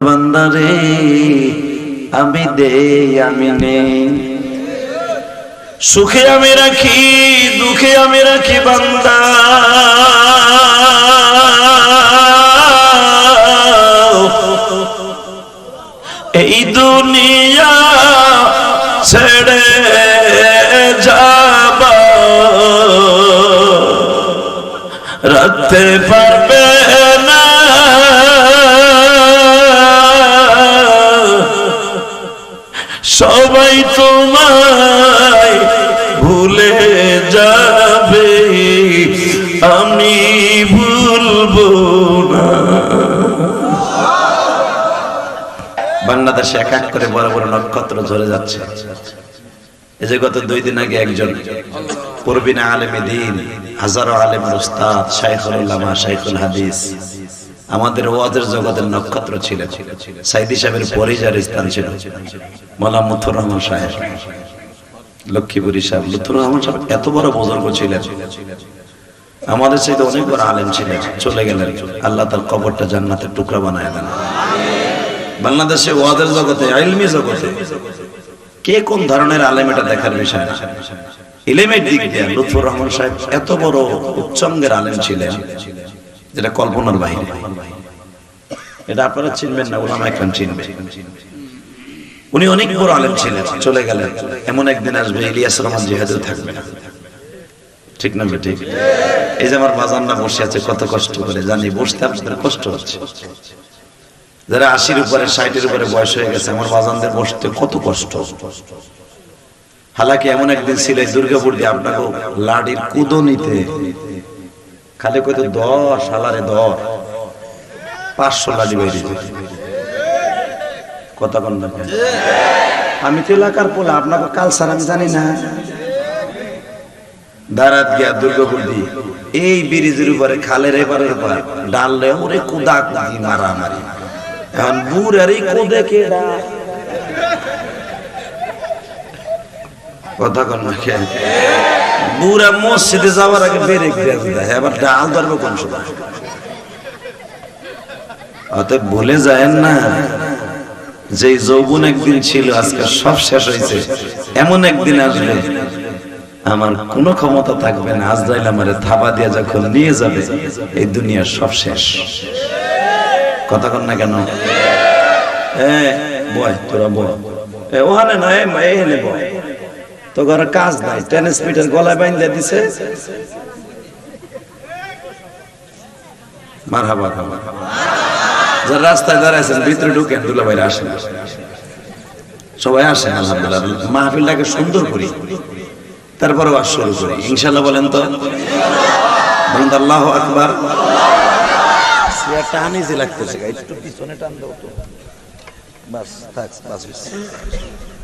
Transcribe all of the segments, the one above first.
বান্দারে, আমি দে আমি নেই। সুখে আমি রাখি, দুঃখে আমি রাখি বান্দা। এই দুনিয়া ছেড়ে যাব। রাখতে পারবে সবাই তোমায় ভুলে যাবে। আমি ভুলবো না। বাংলাদেশে এক এক করে বড় বড় নক্ষত্র ঝরে যাচ্ছে। এই যে গত দুই দিন আগে একজন পূর্বিনা আলেমে দিন, হাজারো আলেম উস্তাদ, শাইখুল উল্লামা শাইখুল হাদিস আমাদের ওয়াদের জগতের নক্ষত্র ছিলেন। সাইদি সাহেবের পরেই যার স্থান ছিল মোলা মুথুর রহমান সাহেব। লক্ষ্মীপুরী সাহেব লুথুর রহমান সাহেব এত বড় বুজুর্গ ছিলেন। আমাদের চাইতে অনেক বড় আলেম ছিলেন। চলে গেলেন। আল্লাহ তার কবরটা জান্নাতের টুকরা বানায় দেন। বাংলাদেশে ওয়াদের জগতে আইলমি জগতে কে কোন ধরনের আলেম এটা দেখার বিষয় ইলেমের দিক দিয়ে লুৎফুর রহমান সাহেব এত বড় উচ্চঙ্গের আলেম ছিলেন যেটা কল্পনার বাইরে এটা আপনারা চিনবেন না, ওলামা এখন চিনবেন। উনি অনেক বড় আলেম ছিলেন, চলে গেলেন। এমন একদিন আসবে, ইলিয়াস রহমান জিহাদেও থাকবে। না ঠিক না বে ঠিক এই যে আমার বাজান্না বসে আছে, কত কষ্ট করে। জানি বসতে আপনাদের কষ্ট হচ্ছে। যারা আশির উপরে, ষাটের উপরে বয়স হয়ে গেছে, আমার বাজানদের বসতে কত কষ্ট। হালাকি এমন একদিন ছিল দুর্গাপুর দিয়ে আপনাকে লাডির কুদনিতে খালি কত দশ হালারে দশ পাঁচশো লাডি যেত কথা কন? আমি তো এলাকার পোলা, আপনাকে কালসার আমি জানি না। দাঁড়াত গিয়া দুর্গাপুর দিয়ে এই ব্রিজের উপরে, খালের এবারের উপর ডাললে ওরে কুদা কুদি মারা মারি এখন বুড়ার এই কোদে কে কথা কন না বুড়া মসজিদে যাওয়ার আগে বেরেক দেয়া যায় এবার ডাল ধরবে কোন সময়? অতএব ভুলে যায় না। যে যৌবন একদিন ছিল, আজকে সব শেষ হয়েছে এমন একদিন আসবে, আমার কোনো ক্ষমতা থাকবে না। আজ আজরাইল আমারে থাবা দিয়ে যখন নিয়ে যাবে, এই দুনিয়ার সব শেষ। কথা কন না কেন? এ, বয়, তোরা বয়। ওখানে না, এ এখানে বয়। তো ঘরে কাজ নাই, টেনিস পিটের গলায় বাইন্ধে দিছে। যারা রাস্তায় দাঁড়াইছেন, ভিতরে ঢুকেন দুলা আসেন। সবাই আসেন, আলহামদুলিল্লাহ। মাহফিলটাকে সুন্দর করি। তারপরে বাস শুরু করি। ইনশাল্লাহ বলেন তো? বলেন আল্লাহ আকবার। লাগতেছে একটু পিছনে টান তো। বাস, থাক বাস।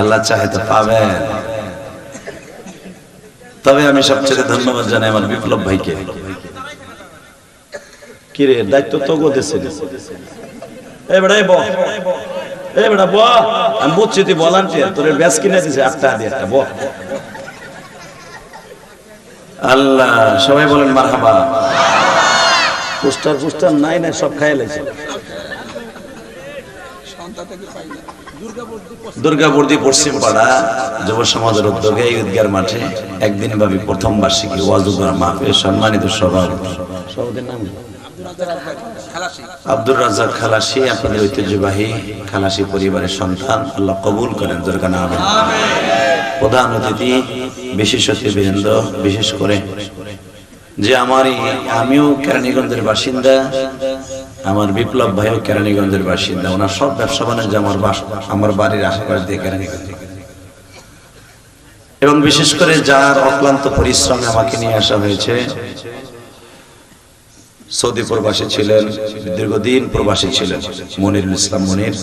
আল্লাহ চাহে তো পাবেন। তবে আমি সবচেয়ে ধন্যবাদ জানাই আমার বিপ্লব ভাইকে। কি রে দায়িত্ব তো গো দেশে এ বেড়া এ ব ব। আমি বুঝছি তুই ব্যাস দিয়ে আল্লাহ, সবাই বলেন মারহাবা। পোস্টার পোস্টার নাই নাই, সব খাই লাইছে। দুর্গাপুরদি পশ্চিম পাড়া যুব সমাজের উদ্যোগে এই উদ্গার মাঠে একদিন ভাবি প্রথম বার্ষিকী ওয়াজুগর মাহফিল সম্মানিত সভাপতি সভাপতির নাম কি? আব্দুর রাজ্জাক খালাসি আপনাদের ঐতিহ্যবাহী খালাসি পরিবারের সন্তান আল্লাহ কবুল করেন দুর্গা নাম প্রধান অতিথি বিশেষ অতিথিবৃন্দ বিশেষ করে যে আমার আমিও কেরানীগঞ্জের বাসিন্দা আমার বিপ্লব ভাইও কেরানীগঞ্জের বাসিন্দা, ওনার সব ব্যবসা বাণিজ্য আমার বাস, আমার বাড়ির আশেপাশ দিয়ে কেরানীগঞ্জ। এবং বিশেষ করে যার অক্লান্ত পরিশ্রমে আমাকে নিয়ে আসা হয়েছে, সৌদি প্রবাসী ছিলেন, দীর্ঘদিন প্রবাসী ছিলেন মনির ইসলাম মনির।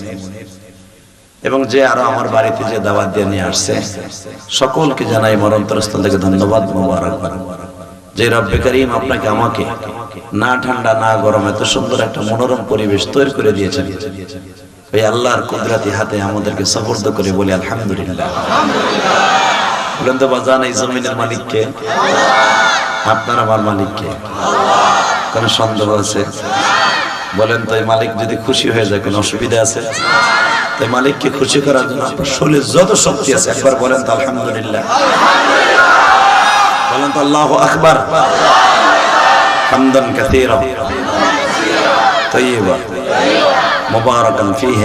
এবং যে আরও আমার বাড়িতে যে দাওয়াত দিয়ে নিয়ে আসছে, সকলকে জানাই মরন্তরস্থল থেকে ধন্যবাদ মোবারক যে রব্বে করিম আপনাকে আমাকে না ঠান্ডা, না গরম, এত সুন্দর একটা মনোরম পরিবেশ তৈরি করে দিয়েছেন। ওই আল্লাহর কুদরাতি হাতে আমাদেরকে সফর্দ করে বলি, আলহামদুলিল্লাহ। বলেন তো, বাজান, এই জমিনের মালিককে আপনার আমার মালিককে কোন সন্দেহ আছে? বলেন তো, এই মালিক যদি খুশি হয়ে যায়, কোনো অসুবিধা আছে? তাই মালিককে খুশি করার জন্য আপনার শরীরে যত শক্তি আছে, একবার বলেন তো, আলহামদুলিল্লাহ। বলেন তো আল্লাহ আকবার হামদান কাসীরা طيبا مباركا فيه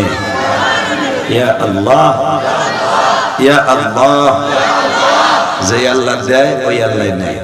يا الله يا الله যে আল্লাহ দেয় ওই আল্লাহ নেয়